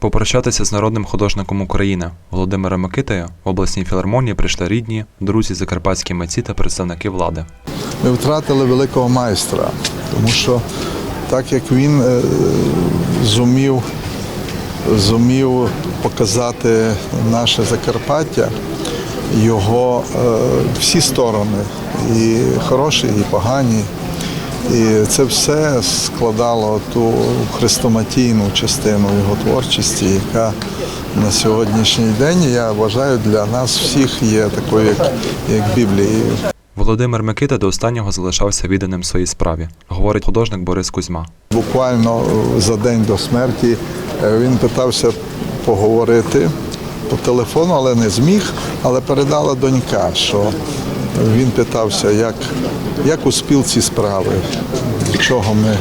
Попрощатися з народним художником України Володимиром Микитою в обласній філармонії прийшли рідні, друзі, закарпатські митці та представники влади. Ми втратили великого майстра, тому що так як він е, зумів, зумів показати наше Закарпаття, його е, всі сторони, і хороші, і погані. І це все складало ту хрестоматійну частину його творчості, яка на сьогоднішній день, я вважаю, для нас всіх є такою, як, як Біблією. Володимир Микита до останнього залишався відданим своїй справі, говорить художник Борис Кузьма. Буквально е, за день до смерті е, він питався поговорити по телефону, але не зміг. Але передала донька, що він питався, як, як у спілці справи, чого ми, е,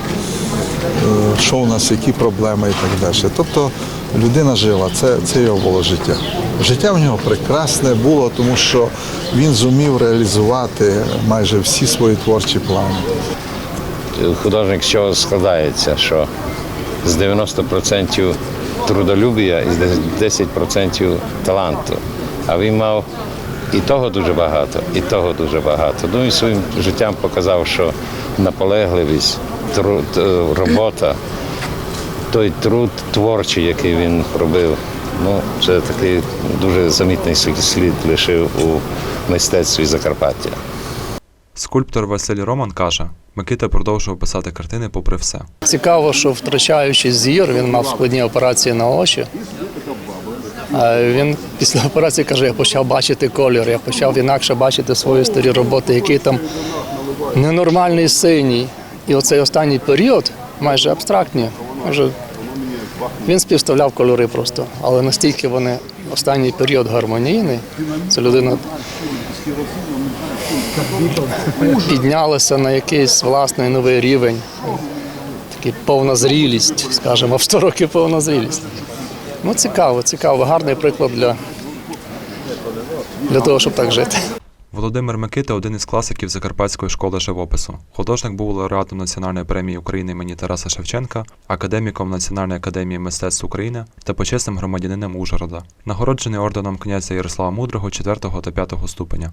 що у нас, які проблеми і так далі. Тобто людина жила, це, це його було життя. Життя в нього прекрасне було, тому що він зумів реалізувати майже всі свої творчі плани. художник з чого складається, що з 90% трудолюбія і з 10% таланту. А він мав і того дуже багато, і того дуже багато. Ну і своїм життям показав, що наполегливість, труд, е, робота, той труд творчий, який він робив, ну це такий дуже замітний слід лишив у мистецтві Закарпаття. Скульптор Василь Роман каже, Микита продовжував писати картини попри все. Цікаво, що втрачаючи зір, він мав складні операції на очі. Він після операції каже, я почав бачити колір, я почав інакше бачити свої старі роботи, який там ненормальний синій. І оцей останній період, майже абстрактні, може, він співставляв кольори просто. Але настільки вони останній період гармонійний, це людина піднялася на якийсь власний новий рівень. Такий повна зрілість, скажімо, в 100 років повна зрілість. Ну, цікаво, цікаво, гарний приклад для, для того, щоб так жити. Володимир Микита один із класиків Закарпатської школи живопису. Художник був лауреатом Національної премії України імені Тараса Шевченка, академіком Національної академії мистецтв України та почесним громадянином Ужгорода, нагороджений орденом князя Ярослава Мудрого 4 та 5 ступеня.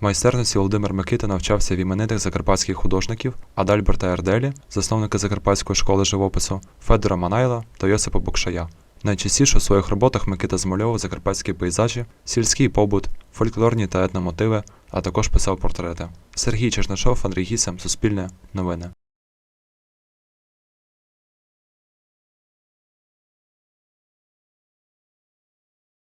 Майстерності Володимир Микита навчався в іменитих закарпатських художників Адальберта Ерделі, засновника Закарпатської школи живопису, Федора Манайла та Йосипа Букшая. Найчастіше у своїх роботах Микита змальовував закарпатські пейзажі, сільський побут, фольклорні та етномотиви, а також писав портрети. Сергій Чернишов, Андрій Гісем, Суспільне, Новини.